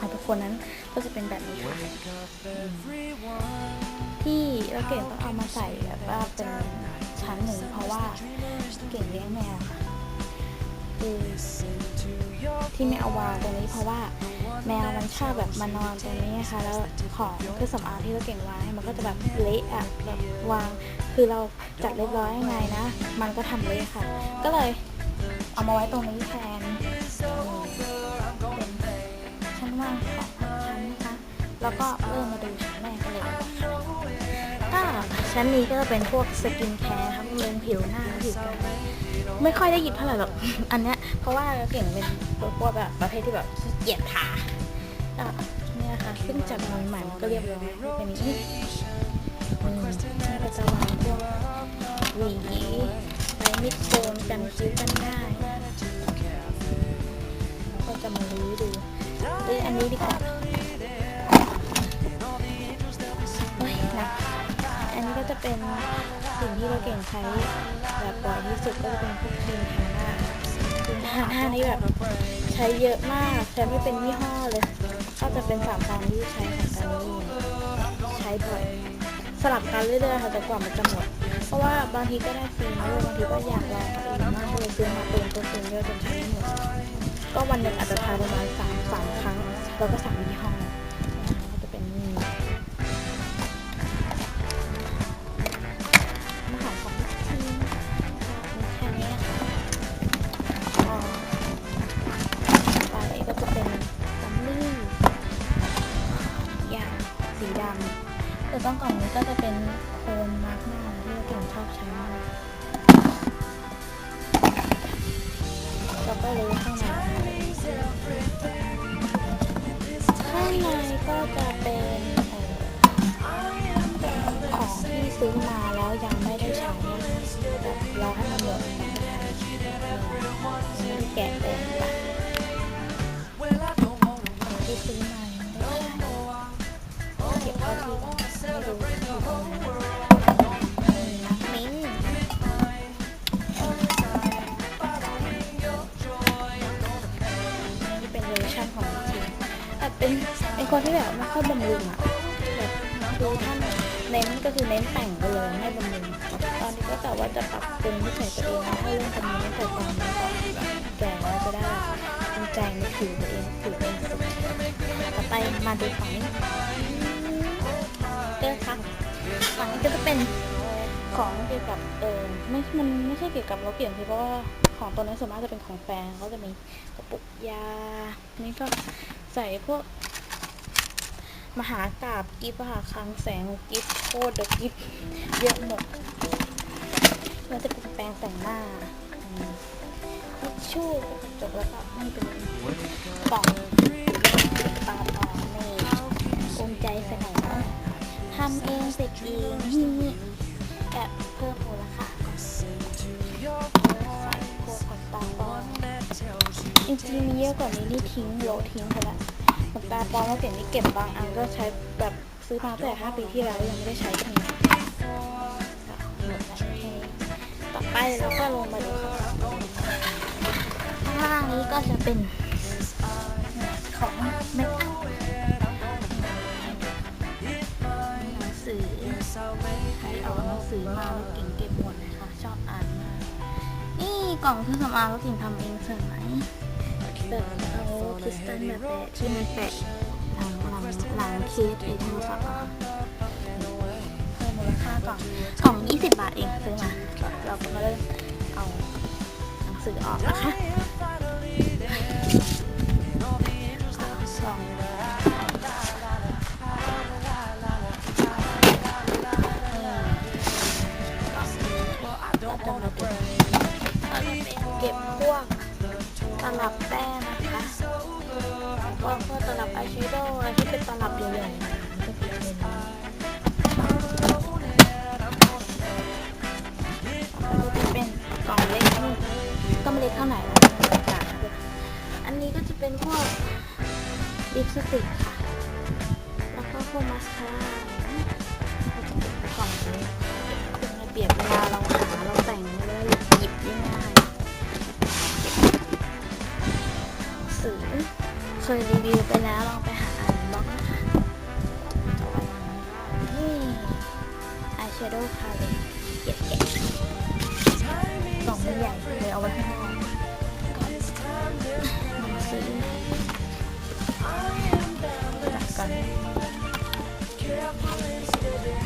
ของทุกคนนั้นก็จะเป็นแบบนี้ค่ะที่เราเก่งต้องเอามาใส่แบบว่าเป็นชั้นหนึ่งเพราะว่าเก่งเลี้ยงแมวค่ะคือที่ไม่เอาวางตรงนี้เพราะว่าแมวมันชอบแบบมานอนตรงนี้นะคะแล้วของเครื่องสำอางที่เราเก่งวางมันก็จะแบบเละอะแบบวาง คือเราจัดเรียบร้อยยังไงนะ มันก็ทำเละค่ะ ก็เลยเอามาไว้ตรงนี้แทน วางของชั้นนะคะ แล้วก็เริ่มมาดูชั้นแรกกันเลยดีกว่าค่ะก็ชั้นนี้ก็จะเป็นพวกสกินแคร์ครับบำรุงผิวหน้าผิวกายไม่ค่อยได้หยิบเท่าไหร่หรอก อันเนี้ย เพราะว่าเก่งเป็นพวกแบบประเภทที่แบบขี้เกียจทาก็เนี่ยค่ะขึ้นจากมือใหม่มันก็เรียบร้อยเป็นนี้นี่ก็จะวางพวกหวีไม้มิดโคนกันคิ้วกันได้แล้วก็จะมาลื้อดู ลื้ออันนี้ดีกว่าเฮ้ยหนักอันนี้ก็จะเป็นสิ่งที่เราเก่งใช้แบบบ่อยที่สุดก็จะเป็นพวกครีมทาหน้าครีมทาหน้านี้แบบใช้เยอะมาก ใช้ไม่เป็นยี่ห้อเลย ก็จะเป็นสามฟองที่ใช้ของกันนี่ใช้บ่อย สลับกันเรื่อยๆค่ะจนกว่ามันจะหมด เพราะว่าบางทีก็ได้ฟรีมาด้วยบางทีก็อยากลองเอาเองมากเลยซื้อมาตุนตุนตุนเยอะจนใช้ไม่หมดก็วันหนึ่งอาจจะทาประมาณสาม สามครั้งแล้วก็สามยี่ห้อนะคะก็จะเป็นนี่อาหารของทีมมีแค่นี้ค่ะอ๋อไปก็จะเป็นซัมลี่ยางสีดำแต่ต้องกล่องนี้ก็จะเป็นโคนมาร์กหน้าที่เราเก่งชอบใช้มากก็เลยข้างใน ซื้อมาแล้วยังไม่ได้ใช้แบบรอให้มันหมดแกะเลยค่ะของที่ซื้อมายังไม่ได้ใช้เก็บเข้าที่นไม่รู้องไหนนี่นะมิ้นนี่เป็นเวอร์ชันของจริงแต่เป็นเป็นคนที่แบบไม่ค่อยบำรุงอะแบบดูท่าน เน้นก็คือเน้นแต่งไปเลยไม่บำรุงตอนนี้ก็แต่ว่าจะปรับปรุงนิสัยตัวเองให้เรื่องตรงนี้ตั้งแต่ตอนนี้ก่อนแก่แล้วจะได้ภูมิใจในผิวตัวเองผิวเองสุดต่อไปมาดูฝั่งนี้เด้อค่ะฝั่งนี้ก็จะเป็นของเกี่ยวกับเออไม่มันไม่ใช่เกี่ยวกับเรถเปลี่ยนคือเพราะว่าของตัวนี้ส่วนมากจะเป็นของแฟนเขาจะมีกระปุกยานี่ก็ใส่พวก มหากราบกิฟต์ค่ะ คลังแสงกิฟต์โคตรเดอะกิฟต์เยอะหมดมันจะเป็นแปรงแต่งหน้าทิชชู่จกแล้วก็นี่เป็นกล่องปาปองนี่ภูมิใจเสนอทำเองเสร็จเองนี่แบบเพิ่มมูลค่าก่อนใส่พวกขนตาปอมจริงๆมีเยอะกว่านี้นี่ทิ้งโลทิ้งไปละ ขนตาปลอมแล้วเก็บนี่เก็บบางอันก็ใช้แบบซื้อมาตั้งแต่ 5 ปีที่แล้วยังไม่ได้ใช้ทีก็หมดแล้วแค่นี้ต่อไปเราก็ลงมาดูข้างล่างนี้ก็จะเป็นของเมคอัพหนังสือใครเอาหนังสือมาแล้วเก่งเก็บหมดเลยค่ะชอบอ่านมาก นี่กล่องเครื่องสำอางแล้วเก่งทำเองสวยไหม แบบเอาคริสตัลมาแปะที่มันแปะหลังหลังหลังเคสไอ้ทรศัพท์อะค่ะเพิ่มมูลค่าก่อนกล่อง 20 บาทเองซื้อมา เราก็มาเริ่มเอาหนังสือออกนะคะกล่องเก็บพวก ตลับแป้งนะคะแล้วก็ตลับอายแชโดว์ที่เป็นตลับใหญ่ๆนะคะก็เป็นก็จะเป็นกล่องเล็กนี่ก็ไม่เล็กเท่าไหร่แล้วอันนี้ก็จะเป็นพวกลิปสติกค่ะ แล้วก็พวกมาสคาร่าก็จะเป็นกล่องนี้เป็นระเบียบเวลาเราหาเราแต่งเลยหยิบยๆสื่อ คยรีวิวไปแล้วลองไปหาอ่านบล็อกนะคะนี่อายแชโดว์พาเลตเก็บเก็บกล่องมัใหญ่เลยเอาไว้ข้างนอกก่อนมันซื้อจัดกัน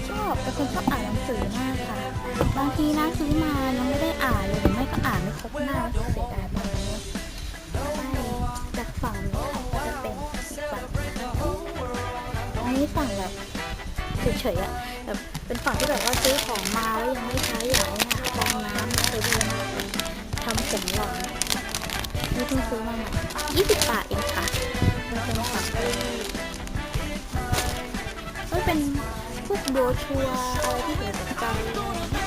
ชอบเป็นคนชอบอ่านหนังสือมากค่ะ บางทีนะซื้อมายังไม่ได้อ่าน เฉยๆอะแบบเป็นฝั่งที่แบบว่าซื้อของมาแล้วยังไม่ใช้อย่างนี้นะฟองน้ำเคยดูมาทำผมหล่อนี่เพิ่งซื้อมาใหม่สิบบาทเองค่ะมันเป็นฝั่งก็เป็นพวกโบชัวอะไรที่เกี่ยวกับใจนี่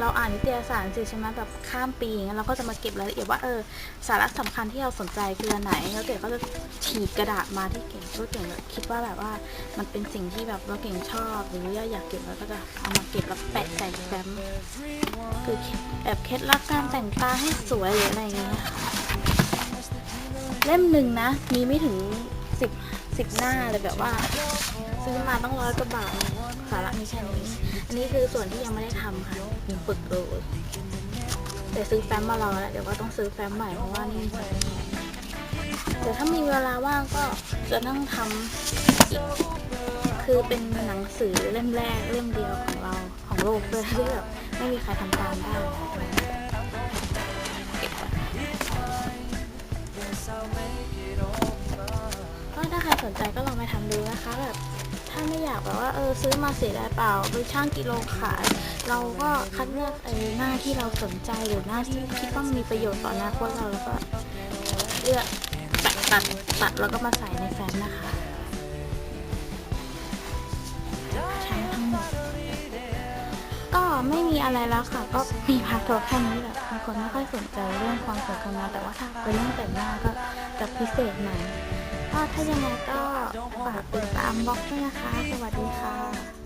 เราอ่านนิตยสารสิใช่ไหมแบบข้ามปีงเงี้ยเราก็จะมาเก็บรายละเอียดว่าเออสาระสำคัญที่เราสนใจคืออันไหนแล้วเก๋ก็จะฉีกกระดาษมาที่เก่งก็เก่งคิดว่าแบบว่ามันเป็นสิ่งที่แบบเราเก่งชอบหรือว่าอยากเก็บแล้วก็จะเอามาเก็บแล้วแปะใส่แฟ้มคือแบบเคล็ดลับการแต่งตาให้สวยหรืออะไรอย่างเงี้ยเล่มหนึ่งนะมีไม่ถึงสิบ สิบหน้าเลยแบบว่า ซื้อมาต้องร้อยกว่าบาทสาระมีแค่นี้อันนี้คือส่วนที่ยังไม่ได้ทำค่ะยังฝึกอยู่แต่ซื้อแฟ้มมารอแล้วเดี๋ยวก็ต้องซื้อแฟ้มใหม่เพราะว่านี่แน่ถ้ามีเวลาว่างก็จะนั่งทำอีกคือเป็นหนังสือเล่มแรกเล่มเดียวของเราของโลกเลยที่แบบไม่มีใครทำตามได้ นะคะแบบถ้าไม่อยากแบบว่าเออซื้อมาเสียดายเปล่าไปช่างกิโลขาย เราก็คัดเลือกไอ้หน้าที่เราสนใจหรือหน้าที่คิดว่ามีประโยชน์ต่ออนาคตเราแล้วก็เลือกตัดตัดตัดแล้วก็มาใส่ในแฟ้มนะคะ ใช้ทั้งหมดก็ไม่มีอะไรแล้วค่ะ ก็มีพาร์ทโทแค่นี้แหละบางคนไม่ค่อยสนใจเรื่องความสวยความงามแต่ว่าถ้าเป็นเรื่องแต่งหน้าก็จะพิเศษหน่อย ก็ถ้ายังไงก็ฝากติดตามบล็อกด้วยนะคะ สวัสดีค่ะ